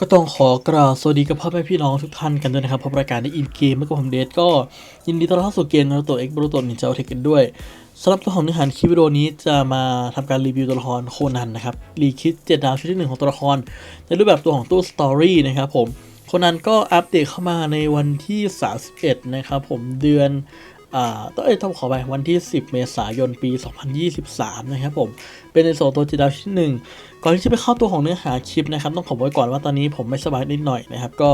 ก็ต้องขอกราบสวัสดีกับพ่อแม่พี่น้องทุกท่านกันด้วยนะครับพบรายการในอินเกมเมื่อกับผมเดทก็ยินดีต้อนรับสู่เกมนารูโตะเอ็กบรูโตะนินจาเทคกันด้วยสำหรับตัวของเนื้อหาคลิปวิดีโอนี้จะมาทำการรีวิวตัวละครโคนันนะครับรีคิดเจ็ดดาวชุดที่หนึ่งของตัวละคร ในรูปแบบตัวของตู้สตอรี่นะครับผมโคนันก็อัปเดตเข้ามาในวันที่ 31 นะครับผมเดือน่าต้องเอ้ยต้องขอไปวันที่ 10 เมษายนปี 2023 นะครับผม เป็นในโซนตัวจีดาวชิ้นหนึ่งก่อนที่จะไปเข้าตัวของเนื้อหาคลิปนะครับ ต้องขอไว้ก่อนว่าตอนนี้ผมไม่สบายนิดหน่อยนะครับ ก็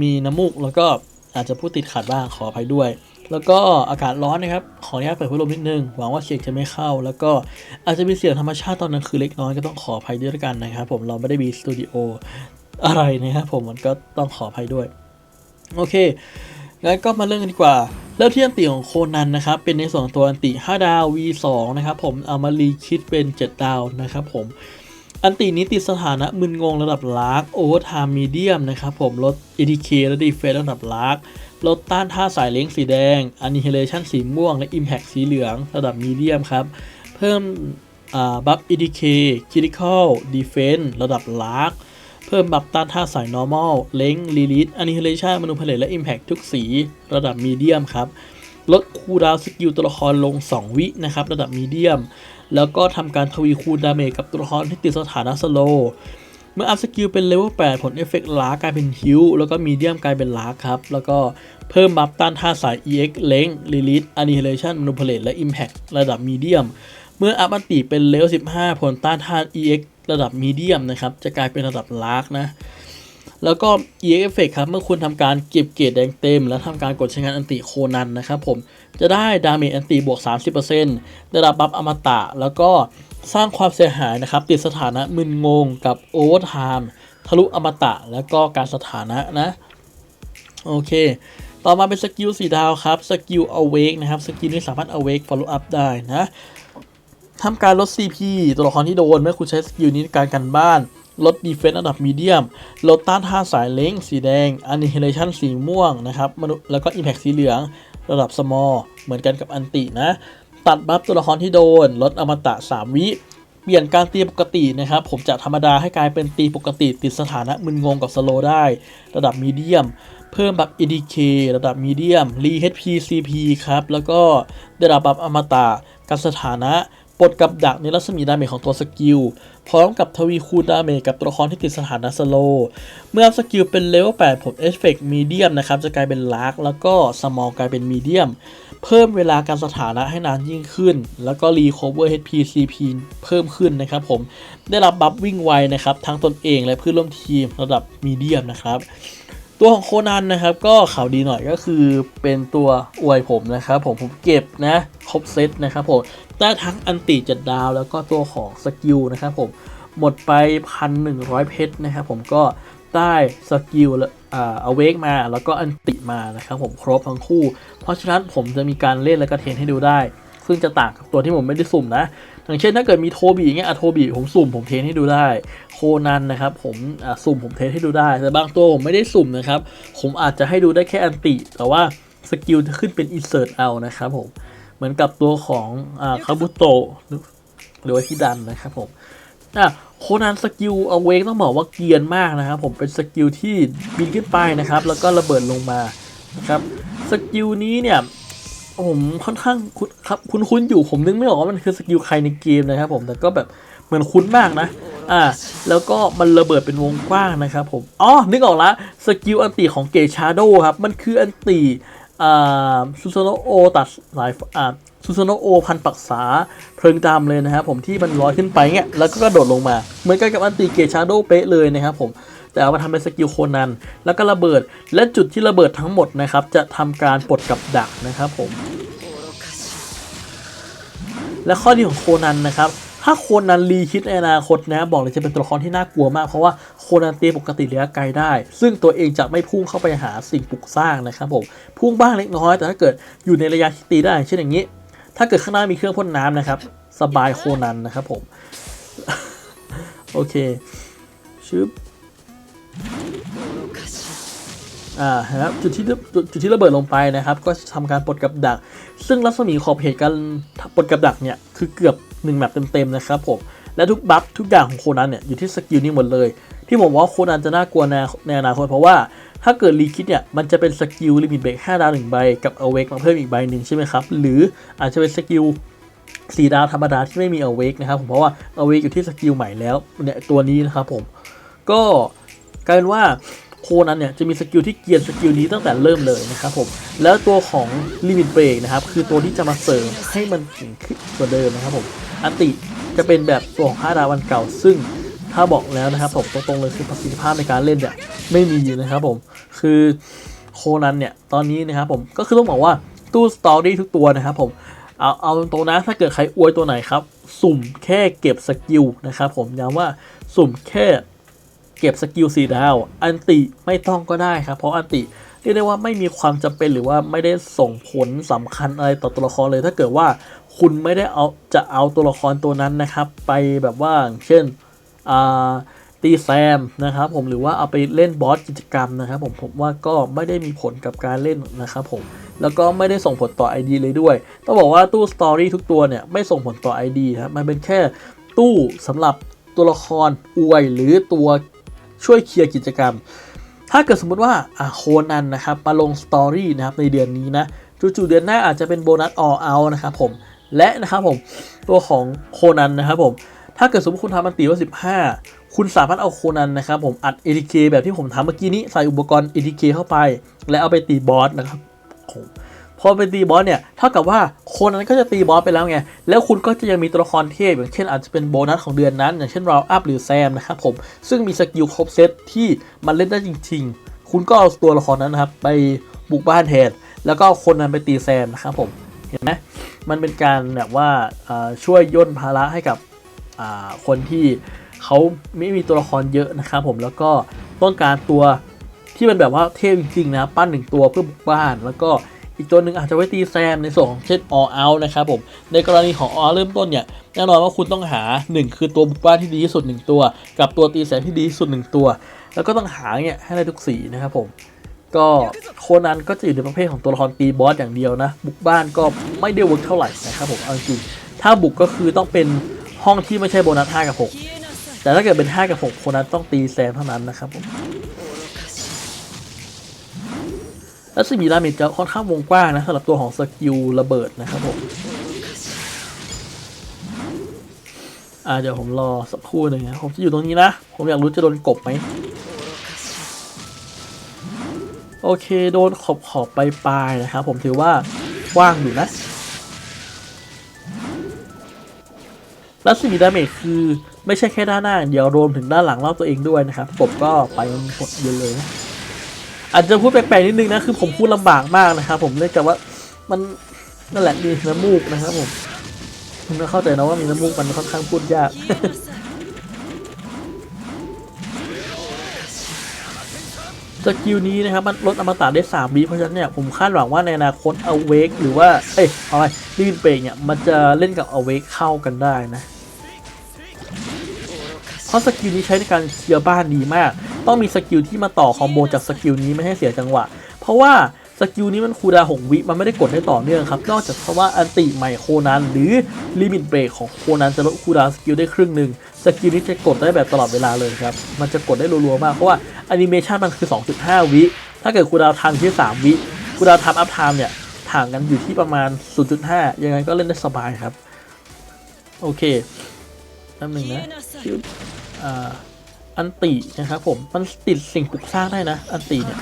มีน้ำมูกแล้วก็อาจจะพูดติดขัดบ้างขออภัยด้วย แล้วก็อากาศร้อนนะครับ ขออนุญาตเปิดพัดลมนิดนึง หวังว่าเสียงจะไม่เข้า แล้วก็อาจจะมีเสียงธรรมชาติตอนกลางคืนเล็กน้อยก็ต้องขออภัยด้วยกันนะครับ ผมเราไม่ได้มีสตูดิโออะไรนะครับผมมันก็ต้องขออภัยด้วย โอเค งั้นก็มาเริ่มกันดีกว่าเริ่มที่อันติของโคนันนะครับ เป็นในส่วนของตัวอันติ 5 ดาว V2 นะครับผมเอามารีคิดเป็น 7 ดาวนะครับผมอันตินี้ติดสถานะมึนงงระดับลาร์กโอเวอร์ไทม์มีเดียมนะครับผมลด ATK และดีเฟนระดับลาร์กลดต้านท่าสายเล้งสีแดง Annihilation สีม่วง และ Impact สีเหลืองระดับมีเดียมครับ เพิ่มบัฟ ATK Critical Defense ระดับลาร์ก เพิ่มบัฟต้านท่าสาย normal เล้ง release annihilation มนุเลตและ impact ทุกสีระดับ medium ครับ ลดคูลดาวสกิลตัวละครลง 2 วินะครับ ระดับ medium แล้วก็ทำการทวีคูณดาเมจกับตัวละครที่ติดสถานะ slow เมื่ออัพสกิลเป็นเลเวล8ผลเอฟเฟกต์ล้ากลายเป็นฮิวแล้วก็มีเดียมกลายเป็นล้าครับ แล้วก็เพิ่มบัฟต้านท่าสาย EX เล้ง release annihilation manipulate และ impact ระดับ medium เมื่ออัพอันติเป็นเลเวล15 ผลต้านทาน EX ระดับมีเดียมนะครับ จะกลายเป็นระดับลาร์กนะ แล้วก็ EX Effect ครับ เมื่อคุณทำการเก็บเกรดแดงเต็ม แล้วทำการกดใช้งานอันติโคนันนะครับผม จะได้ดาเมจอันติบวก 30%ได้รับบัฟอมตะ แล้วก็สร้างความเสียหายนะครับ ติดสถานะมึนงงกับโอเวอร์ไทม์ทะลุอมตะ แล้วก็การสถานะนะ โอเค ต่อมาเป็นสกิลสีดาวครับ สกิล awake นะครับ สกิลนี้สามารถ awake follow up ได้นะ ทำการลด CP ตัวละครที่โดนเมื่อคุณใช้สกิลนี้ในการกันบ้าน ลด Defense ระดับมีเดียม ลดต้านท่าสายเล้งสีแดง Annihilation สีม่วงนะครับแล้วก็ Impact สีเหลือง ระดับ Small เหมือนกันกับอันตินะ ตัดบัฟตัวละครที่โดน ลดอมตะ 3 วิเปลี่ยนการตีปกตินะครับ ผมจะธรรมดาให้กลายเป็นตีปกติติดสถานะมึนงงกับสโลได้ ระดับมีเดียม เพิ่มบัฟ EDK ระดับมีเดียมรี HP CP ครับ แล้วก็ได้รับบัฟอมตะการสถานะ ปลดกับดักในรัศมีดาเมจของตัวสกิล พร้อมกับทวีคูณดาเมจกับตัวละครที่ติดสถานะสโล เมื่อสกิลเป็นเลเวล8ผลเอฟเฟกต์มีเดียมนะครับ จะกลายเป็นลาร์กแล้วก็สมอลกลายเป็นมีเดียม เพิ่มเวลาการสถานะให้นานยิ่งขึ้น แล้วก็รีคอเวอร์ HP CP เพิ่มขึ้นนะครับผมได้รับบัฟวิ่งไวนะครับทั้งตนเองและเพื่อนร่วมทีมระดับมีเดียมนะครับ ตัวของโคนันนะครับก็ข่าวดีหน่อยก็คือเป็นตัวอวยผมนะครับผมผมเก็บนะครบเซตนะครับผมได้ทั้งอันติจัดดาว แล้วก็ตัวของสกิลนะครับผมหมดไปพันหนึ่งร้อยเพชรนะครับผมก็ได้สกิลอ่าเอเวกมาแล้วก็อันติมานะครับผมครบทั้งคู่ เพราะฉะนั้นผมจะมีการเล่นแล้วก็เทนให้ดูได้ ซึ่งจะต่างกับตัวที่ผมไม่ได้สุ่มนะ อย่างเช่นถ้าเกิดมีโทบีอย่างเงี้ยอะโทบีผมสุ่มผมเทรนให้ดูได้ โคนันนะครับผมอะสุ่มผมเทรนให้ดูได้ แต่บางตัวผมไม่ได้สุ่มนะครับ ผมอาจจะให้ดูได้แค่อันติ แต่ว่าสกิลจะขึ้นเป็น insert เอานะครับผม เหมือนกับตัวของอ่าคาบุโตหรือว่าฮิดันนะครับผมอะโคนันสกิลเอาเวกต้องบอกว่าเกียนมากนะครับ ผมเป็นสกิลที่บินขึ้นไปนะครับ แล้วก็ระเบิดลงมานะครับสกิลนี้เนี่ย ผมค่อนข้างคุ้นครับคุ้นๆอยู่ผมนึกไม่ออกว่ามันคือสกิลใครในเกมนะครับผมแต่ก็แบบเหมือนคุ้นมากนะ อ่า แล้วก็มันระเบิดเป็นวงกว้างนะครับผมอ๋อนึกออกละสกิลอันติของเกชาโดครับมันคืออันติอ่าซูซโนโอตัดสายอ่าซูซโนโอพันปักษาเพลิงดำเลยนะครับผมที่มันลอยขึ้นไปเงี้ยแล้วก็กระโดดลงมา เหมือนกันกับอันติเกชาโดเป๊ะเลยนะครับผม แต่เอามาทำเป็นสกิลโคนันแล้วก็ระเบิดและจุดที่ระเบิดทั้งหมดนะครับ จะทำการปลดกับดักนะครับผม และข้อดีของโคนันนะครับถ้าโคนันรีคิดในอนาคตนะ บอกเลยจะเป็นตัวละครที่น่ากลัวมากเพราะว่าโคนันตีปกติระยะไกลได้ ซึ่งตัวเองจะไม่พุ่งเข้าไปหาสิ่งปลุกสร้างนะครับผมพุ่งบ้างเล็กน้อย แต่ถ้าเกิดอยู่ในระยะที่ตีได้ เช่นอย่างนี้ ถ้าเกิดข้างหน้ามีเครื่องพ่นน้ำนะครับ สบายโคนันนะครับผม โอเคชึบ อ่าครับจุดที่จุดที่ระเบิดลงไปนะครับ ก็ทำการปลดกับดัก ซึ่งรัศมีขอบเขตการปลดกับดักเนี่ยคือเกือบ1แมปเต็มๆนะครับผมและทุกบัฟทุกอย่างของโคนันเนี่ยอยู่ที่สกิลนี้หมดเลย ที่ผมว่าโคนันจะน่ากลัวในในอนาคตเพราะว่าถ้าเกิดรีคิดเนี่ยมันจะเป็นสกิลลิมิตเบรก5ดาวหนึ่งใบกับเอาเวกมาเพิ่มอีกใบหนึ่งใช่ไหมครับ หรืออาจจะเป็นสกิลสี่ดาวธรรมดาที่ไม่มีเอาเวกนะครับผมเพราะว่าเอาเวกอยู่ที่สกิลใหม่แล้วเนี่ยตัวนี้นะครับผมก็กลายเป็นว่า โคนันเนี่ยจะมีสกิลที่เกียนสกิลนี้ตั้งแต่เริ่มเลยนะครับผมแล้วตัวของลิมิตเบรกนะครับคือตัวที่จะมาเสริมให้มันเก่งขึ้นกว่าเดิมนะครับผมอันติจะเป็นแบบตัวของ5ดาววันเก่า ซึ่งถ้าบอกแล้วนะครับผมตรงๆเลยคือประสิทธิภาพในการเล่นเนี่ยไม่มีนะครับผมคือโคนันเนี่ยตอนนี้นะครับผมก็คือต้องบอกว่าตู้สตอรี่ทุกตัวนะครับผมเอาเอาตรงๆนะถ้าเกิดใครอวยตัวไหนครับ สุ่มแค่เก็บสกิลนะครับผมย้ำว่าสุ่มแค่ เก็บสกิลสี่ดาว อันติไม่ต้องก็ได้ครับ เพราะอันติเรียกได้ว่าไม่มีความจำเป็นหรือว่าไม่ได้ส่งผลสำคัญอะไรต่อตัวละครเลย ถ้าเกิดว่าคุณไม่ได้เอาจะเอาตัวละครตัวนั้นนะครับ ไปแบบว่าเช่นอ่าตีแซมนะครับผมหรือว่าเอาไปเล่นบอสกิจกรรมนะครับผมผมว่าก็ไม่ได้มีผลกับการเล่นนะครับผมแล้วก็ไม่ได้ส่งผลต่อ ID เลยด้วย ต้องบอกว่าตู้สตอรี่ทุกตัวเนี่ยไม่ส่งผลต่อ ID ครับมันเป็นแค่ตู้สำหรับตัวละครอวยหรือตัว ช่วยเคลียร์กิจกรรม ถ้าเกิดสมมุติว่าอะโคนันนะครับมาลงสตอรี่นะครับในเดือนนี้นะจู่ๆเดือนหน้าอาจจะเป็นโบนัสออเอานะครับผมและนะครับผมตัวของโคนันนะครับผมถ้าเกิดสมมติคุณทำมันตีว่า 15 คุณสามารถเอาโคนันนะครับผมอัด ATK แบบที่ผมทำเมื่อกี้นี้ใส่อุปกรณ์ ATK เข้าไป และเอาไปตีบอสนะครับผม อไปตีบอสเนี่ยเท่ากับว่าคนนั้นก็จะตีบอสไปแล้วไง แล้วคุณก็จะยังมีตัวละครเทพอย่างเช่นอาจจะเป็นโบนัสของเดือนนั้น อย่างเช่นราวอัพหรือแซมนะครับผม ซึ่งมีสกิลครบเซตที่มันเล่นได้จริง ๆ คุณก็เอาตัวละครนั้นนะครับไปบุกบ้านแทน แล้วก็เอาคนนั้นไปตีแซมนะครับผม เห็นไหมมันเป็นการแบบว่าช่วยย่นภาระให้กับคนที่เขาไม่มีตัวละครเยอะนะครับผม แล้วก็ต้องการตัวที่มันแบบว่าเทพจริงๆนะ ปั้นหนึ่งตัวเพื่อบุกบ้าน แล้วก็ อีกตัวหนึ่งอาจจะไว้ตีแซมในส่วนของเช่น all out นะครับผมในกรณีของ all เริ่มต้นเนี่ยแน่นอนว่าคุณต้องหา 1 คือตัวบุกบ้านที่ดีที่สุด 1 ตัว กับตัวตีแซมที่ดีที่สุด 1 ตัว แล้วก็ต้องหาเนี่ยให้ได้ทุกสีนะครับผมก็โคนันก็จะอยู่ในประเภทของตัวละครตีบอสอย่างเดียวนะ บุกบ้านก็ไม่ได้เวิร์กเท่าไหร่นะครับผมเอาจริงถ้าบุกก็คือต้องเป็นห้องที่ไม่ใช่โบนัส5กับ 6 แต่ถ้าเกิดเป็น 5 กับ 6 โคนันต้องตีแซมเท่านั้นนะครับผม แล้วสิ่มีดาเมจจะค่อนข้างวงกว้างนะสำหรับตัวของสกิลระเบิดนะครับผมอ่าเดี๋ยวผมรอสักครู่หนึ่งนะผมจะอยู่ตรงนี้นะ ผมอยากรู้จะโดนกบไหมโอเคโดนขอบขอบไปปลายๆนะครับผมถือว่ากว้างอยู่นะแล้วสิ่งมีดาเมจคือไม่ใช่แค่ด้านหน้าเดียวรวมถึงด้านหลังรอบตัวเองด้วยนะครับกบก็ไปหมดเยอะเลยนะ อาจจะพูดแปลกๆนิดนึงนะคือผมพูดลำบากมากนะครับผมเนื่องจากว่ามันนั่นแหละมีน้ำมูกนะครับผมคุณก็เข้าใจนะว่ามีน้ำมูกมันค่อนข้างพูดยากสกิลนี้นะครับมันลดอมตะได้3วิเพราะฉะนั้นเนี่ยผมคาดหวังว่าในอนาคตเอาเวกหรือว่า เอ้ยอะไรลีนเปกเนี่ยมันจะเล่นกับเอาเวกเข้ากันได้นะเพราะสกิลนี้ใช้ในการเคลียร์บ้านดีมาก ต้องมีสกิลที่มาต่อคอมโบจากสกิลนี้ไม่ให้เสียจังหวะ เพราะว่าสกิลนี้มันคูลดาวน์6วิมันไม่ได้กดได้ต่อเนื่องครับ นอกจากเพราะว่าอันติใหม่โคนันหรือลิมิตเบรกของโคนันจะลดคูลดาวน์สกิลได้ครึ่งหนึ่งสกิลนี้จะกดได้แบบตลอดเวลาเลยครับ มันจะกดได้รัวๆมาก เพราะว่าแอนิเมชันมันคือ 2.5 วิ ถ้าเกิดคูลดาวน์ทันที่ 3 วิคูลดาวน์ทัมอัพไทม์เนี่ยห่างกันอยู่ที่ประมาณ 0.5 ยังไงก็เล่นได้สบายครับ โอเคแป๊บหนึงนะอ่า อันตินะครับผมมันติดสิ่งปลูกสร้างได้นะ อันติเนี่ย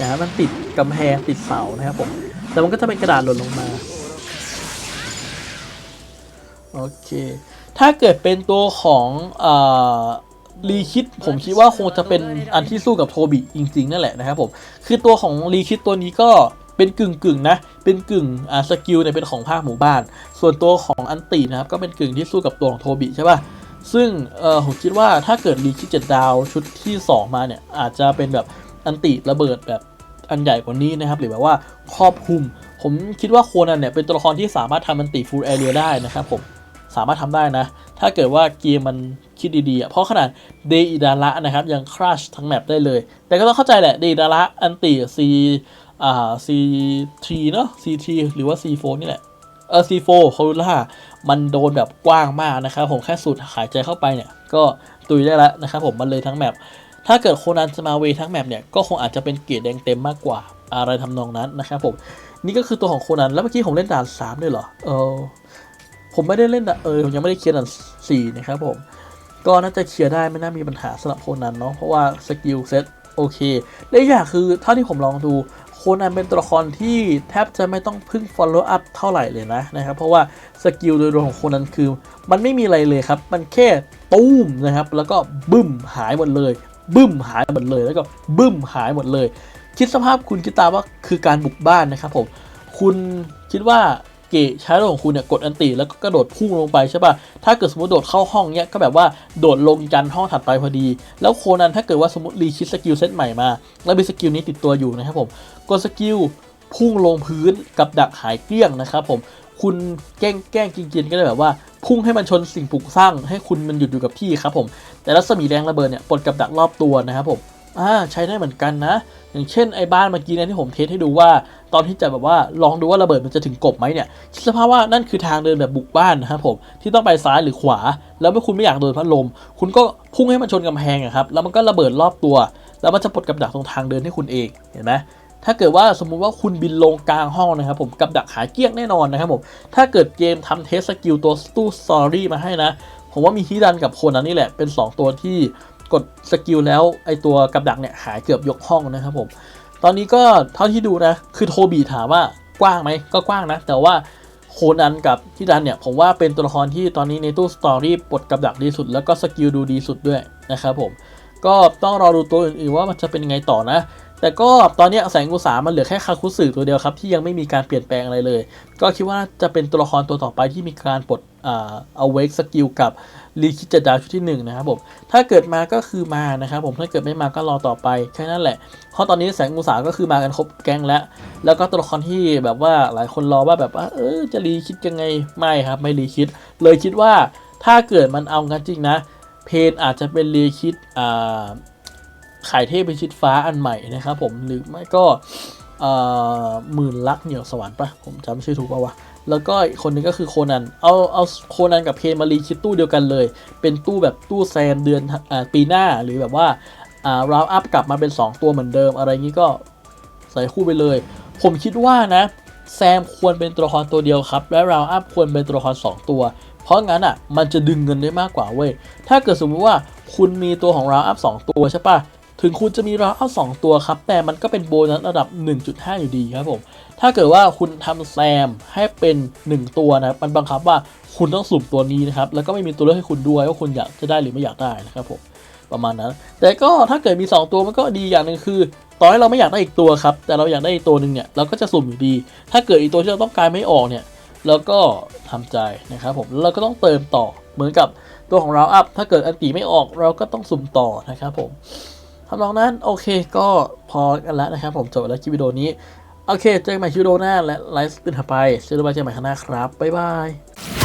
นะฮะมันติดกำแพงติดเสานะครับผมแต่มันก็จะเป็นกระดาษหล่นลงมาโอเค ถ้าเกิดเป็นตัวของอ่ารีคิดผมคิดว่าคงจะเป็นอันที่สู้กับโทบิจริง ๆ นั่นแหละนะครับผมคือตัวของรีคิดตัวนี้ก็เป็นกึ่งกึ่งนะ เป็นกึ่งอ่าสกิลเนี่ยเป็นของภาคหมู่บ้าน ส่วนตัวของอันตินะครับก็เป็นกึ่งที่สู้กับตัวของโทบิใช่ป่ะ ซึ่งเออผมคิดว่าถ้าเกิดรีคิดเจ็ดดาวชุดที่ 2 มาเนี่ย อาจจะเป็นแบบอันติระเบิดแบบอันใหญ่กว่านี้นะครับ หรือแบบว่าครอบคลุม ผมคิดว่าโคนันเนี่ยเป็นตัวละครที่สามารถทำอันติฟูลแอเรียได้นะครับผมสามารถทำได้นะ ถ้าเกิดว่าเกมมันคิดดีๆ เพราะขนาดเดอิดาระนะครับ ยังคราชทั้งแมปได้เลย แต่ก็ต้องเข้าใจแหละเดอิดาระอันติซีอ่าซีทีเนาะซีทีหรือว่าซีโฟนี่แหละ เออซีโฟคารูล่ามันโดนแบบกว้างมากนะครับผมแค่สูดหายใจเข้าไปเนี่ย ก็ตุยได้แล้วนะครับผมมันเลยทั้งแมปถ้าเกิดโคนันจะมาเวทั้งแมปเนี่ยก็คงอาจจะเป็นเกียรดแดงเต็มมากกว่าอะไรทำนองนั้นนะครับผมนี่ก็คือตัวของโคนันแล้วเมื่อกี้ผมเล่นด่านสามด้วยเหรอเออผมไม่ได้เล่นเออผมยังไม่ได้เคลียร์ด่านสี่นะครับผมก็น่าจะเคลียร์ได้ไม่น่ามีปัญหาสำหรับโคนันเนาะเพราะว่าสกิลเซ็ตโอเคและอีกอย่างคือเท่าที่ผมลองดู คนันเป็นตัวละครที่แทบจะไม่ต้องพึ่ง follow up เท่าไหร่เลยนะนะครับเพราะว่าสกิลโดยรวมของโคนันคือ มันไม่มีอะไรเลยครับ มันแค่ตุ้มนะครับ แล้วก็บึ้มหายหมดเลย บึ้มหายหมดเลยแล้วก็บึ้มหายหมดเลย คิดสภาพคุณคิดตามว่าคือการบุกบ้านนะครับผมคุณคิดว่า เกะใช้ของคุณเนี่ยกดอันติแล้วก็กระโดดพุ่งลงไปใช่ป่ะ ถ้าเกิดสมมติโดดเข้าห้องเนี้ยก็แบบว่าโดดลงยันห้องถัดไปพอดี แล้วโคนันถ้าเกิดว่าสมมติรีคิดสกิลเซตใหม่มา แล้วมีสกิลนี้ติดตัวอยู่นะครับผมกดสกิลพุ่งลงพื้นกับดักหายเกลี้ยงนะครับผมคุณแกล้งแกล้งจริงๆก็ได้แบบว่า พุ่งให้มันชนสิ่งปลูกสร้างให้คุณมันหยุดอยู่กับที่ครับผม แต่รัศมีแรงระเบิดเนี่ยปลดกับดักรอบตัวนะครับผมอ่าใช้ได้เหมือนกันนะ อย่างเช่นไอ้บ้านเมื่อกี้เนยที่ผมเทสให้ดูว่า ตอนที่จะแบบว่าลองดูว่าระเบิดมันจะถึงกบไหมเนี่ยคิดสภาพว่านั่นคือทางเดินแบบบุกบ้านนะครับผมที่ต้องไปซ้ายหรือขวา แล้วเมื่อคุณไม่อยากโดนพัดลม คุณก็พุ่งให้มันชนกำแพงครับแล้วมันก็ระเบิดรอบตัว แล้วมันจะปลดกับดักตรงทางเดินให้คุณเองเห็นไหมถ้าเกิดว่าสมมุติว่าคุณบินลงกลางห้องนะครับผมกับดักหายเกลี้ยงแน่นอนนะครับผมถ้าเกิดเกมทำเทสสกิลตัวตู้สตอรี่มาให้นะ ผมว่ามีฮิดันกับโคนันนี่แหละเป็น 2 ตัวที่กดสกิลแล้วไอตัวกับดักเนี่ยหายเกือบยกห้องนะครับผม ตอนนี้ก็เท่าที่ดูนะ คือโทบีถามว่ากว้างไหมก็กว้างนะ แต่ว่าโคนันกับฮิดันเนี่ย ผมว่าเป็นตัวละครที่ตอนนี้ในตู้สตอรี่ปลดกับดักดีสุด แล้วก็สกิลดูดีสุดด้วยนะครับผม ก็ต้องรอดูตัวอื่นๆว่ามันจะเป็นยังไงต่อนะ แต่ก็ตอนนี้แสงอุสามันเหลือแค่คาคุสึตัวเดียวครับ ที่ยังไม่มีการเปลี่ยนแปลงอะไรเลย ก็คิดว่าจะเป็นตัวละครตัวต่อไปที่มีการปลดอ่าเอาเวกสกิลกับรีคิดจัดาวชุดที่หนึ่งนะครับผมถ้าเกิดมาก็คือมานะครับผมถ้าเกิดไม่มาก็รอต่อไปแค่นั้นแหละ เพราะตอนนี้แสงอุสาก็คือมากันครบแก๊งแล้ว แล้วก็ตัวละครที่แบบว่าหลายคนรอว่าแบบว่าเออจะรีคิดยังไงไม่ครับ ไม่รีคิด เลยคิดว่าถ้าเกิดมันเอากันจริงนะ เพนอาจจะเป็นรีคิดอ่า ขายเทพเป็นชิดฟ้าอันใหม่นะครับผมหรือไม่ก็หมื่นลักเหนียวสวรรค์ปะผมจำชื่อถูกปะวะ แล้วก็อีกคนนึงก็คือโคนัน เอาเอาโคนันกับเพนมารีคิดตู้เดียวกันเลย เป็นตู้แบบตู้แซมเดือนอปีหน้าหรือแบบว่าราวอัพกลับมาเป็น 2 ตัวเหมือนเดิม อะไรงี้ก็ใส่คู่ไปเลย ผมคิดว่านะ แซมควรเป็นตัวละครตัวเดียวครับ และราวอัพควรเป็นตัวละคร2 ตัว เพราะงั้นอะมันจะดึงเงินได้มากกว่าเว้ยถ้าเกิดสมมติว่าคุณมีตัวของราวอัพ2ตัวใช่ปะ ถึงคุณจะมีราวอัพ2ตัวครับ แต่มันก็เป็นโบนัสระดับ 1.5 อยู่ดีครับผม ถ้าเกิดว่าคุณทำแซมให้เป็น 1 ตัวนะมันบังคับว่าคุณต้องสุ่มตัวนี้นะครับ แล้วก็ไม่มีตัวเลือกให้คุณด้วยว่าคุณอยากจะได้หรือไม่อยากได้นะครับผมประมาณนั้น แต่ก็ถ้าเกิดมี 2 ตัวมันก็ดีอย่างหนึ่งคือต่อให้เราไม่อยากได้อีกตัวครับ แต่เราอยากได้อีกตัวหนึ่งเนี่ยเราก็จะสุ่มอยู่ดี ถ้าเกิดอีกตัวที่เราต้องการไม่ออกเนี่ยเราก็ทำใจนะครับผมแล้วเราก็ต้องเติมต่อเหมือนกับตัวของเราอัพถ้าเกิดอันตีไม่ออกเราก็ต้องสุ่มต่อนะครับผมำนองนั้นโอเคก็พอกันแล้วนะครับ ผมจบแล้วคลิปวิดีโอนี้ โอเค เจอกันใหม่คลิปวิดีโอหน้าและไลฟ์สดถัดไปเจอกันใหม่คลิปหน้าครับ บ๊ายบาย